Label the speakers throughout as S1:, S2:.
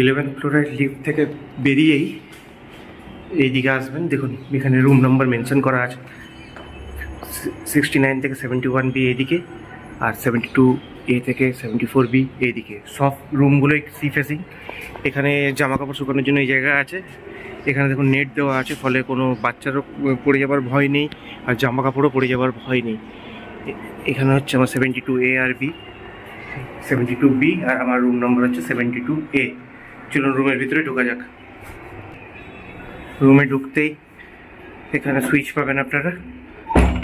S1: Eleven ফ্লোরের lift থেকে বেরিয়েই এইদিকে আসবেন। দেখুন, এখানে রুম নাম্বার মেনশন করা আছে। সিক্সটি নাইন থেকে সেভেন্টি ওয়ান বি এইদিকে আর সেভেন্টি টু এ থেকে সেভেন্টি ফোর বি এইদিকে। সব রুমগুলোই সি ফেসিং এখানে জামা কাপড় শুকানোর জন্য এই জায়গা আছে। এখানে দেখুন নেট দেওয়া আছে, ফলে কোনো বাচ্চারও পড়ে যাবার ভয় নেই আর জামা কাপড়ও পড়ে যাবার ভয় নেই। এখানে হচ্ছে আমার সেভেন্টি টু এ আর বি সেভেন্টি টু বি আর আমার রুম নম্বর হচ্ছে সেভেন্টি টু এ চলুন রুমের ভিতরে ঢোকা যাক। রুমে ঢুকতেই এখানে সুইচ পাবেন আপনারা।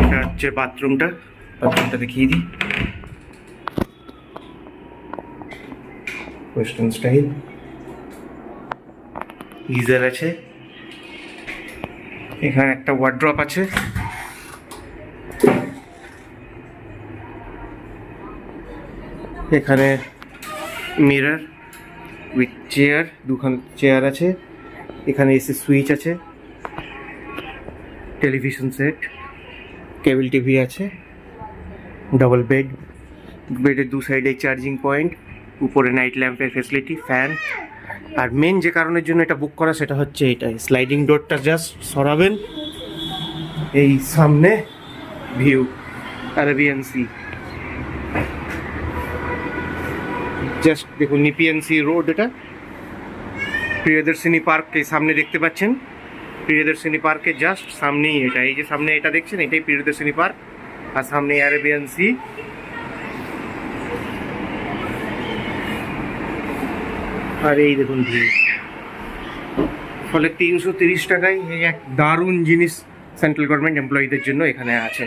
S1: এটা হচ্ছে বাথরুমটা বাথরুমটা দেখিয়ে দিই। ওয়েস্টার্ন স্টাইল গিজার আছে। এখানে একটা ওয়ার্ড্রপ আছে। এখানে মিরর উইথ চেয়ার দুখান চেয়ার আছে, এখানে এসে সুইচ আছে টেলিভিশন সেট কেবল টিভি আছে ডাবল বেড বেডের দু সাইডে চার্জিং পয়েন্ট উপরে নাইট ল্যাম্পের ফেসিলিটি ফ্যান আর মেন যে কারণের জন্য এটা বুক করা সেটা হচ্ছে এটাই স্লাইডিং ডোরটা জাস্ট সরাবেন, এই সামনে ভিউ আরবিয়ান সি জাস্ট দেখুন নিপিয়ান সি রোড এটা। প্রিয়দর্শিনী পার্ক এই সামনে দেখতে পাচ্ছেন। প্রিয়দর্শিনী পার্কের জাস্ট সামনেই এটা। এই যে সামনে এটা দেখছেন, এটাই প্রিয়দর্শিনী পার্ক। আর সামনে আরবিয়ান সি। আর এই দেখুন ফলে তিনশো তিরিশ টাকায় এই এক দারুণ জিনিস সেন্ট্রাল গভর্নমেন্ট এমপ্লয়ীদের জন্য এখানে আছে।